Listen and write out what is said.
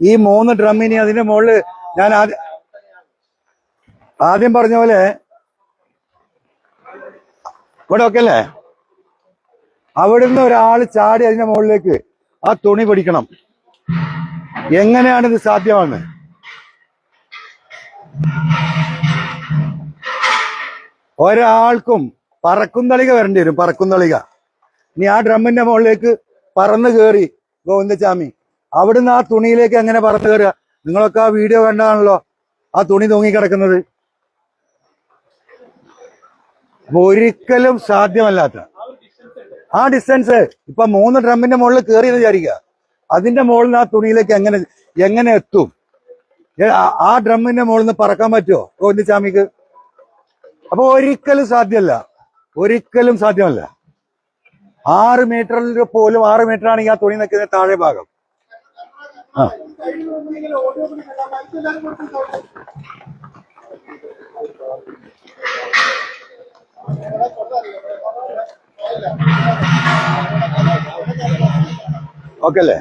ഈ മൂന്ന് ഡ്രമ്മിനി അതിന്റെ മുകളിൽ ഞാൻ ആദ്യം ആദ്യം പറഞ്ഞ പോലെ ഇവിടെ ഒക്കെ അല്ലേ? അവിടെ നിന്ന് ഒരാൾ ചാടി അതിന്റെ മുകളിലേക്ക് ആ തുണി പിടിക്കണം. എങ്ങനെയാണ് ഇത് സാധ്യമാണ് ഒരാൾക്കും പറക്കുന്നളിക വരേണ്ടി വരും പറക്കുന്നളിക ഇനി ആ ഡ്രമ്മിന്റെ മുകളിലേക്ക് പറന്ന് കയറി ഗോവിന്ദച്ചാമി അവിടുന്ന് ആ തുണിയിലേക്ക് അങ്ങനെ പറന്നു കയറുക? നിങ്ങളൊക്കെ ആ വീഡിയോ കണ്ടാണല്ലോ. ആ തുണി തൂങ്ങിക്കിടക്കുന്നത് ഒരിക്കലും സാധ്യമല്ലാത്ത. ആ ഡിസ്റ്റൻസ് ഇപ്പൊ മൂന്ന് ഡ്രമ്മിന്റെ മുകളിൽ കയറി എന്ന് വിചാരിക്കുക. അതിന്റെ മുകളിൽ നിന്ന് ആ തുണിയിലേക്ക് എങ്ങനെ എങ്ങനെ എത്തും? ആ- ഡ്രമ്മിന്റെ മുകളിൽ നിന്ന് പറക്കാൻ പറ്റുമോ ഗോവിന്ദച്ചാമിക്ക് അപ്പൊ ഒരിക്കലും സാധ്യമല്ല. ഒരിക്കലും സാധ്യമല്ല. ആറ് മീറ്ററിൽ പോലും ആറ് മീറ്റർ ആണെങ്കിൽ ആ തുണി നിൽക്കുന്ന താഴെ ഭാഗം. ആ ഓക്കെ അല്ലേ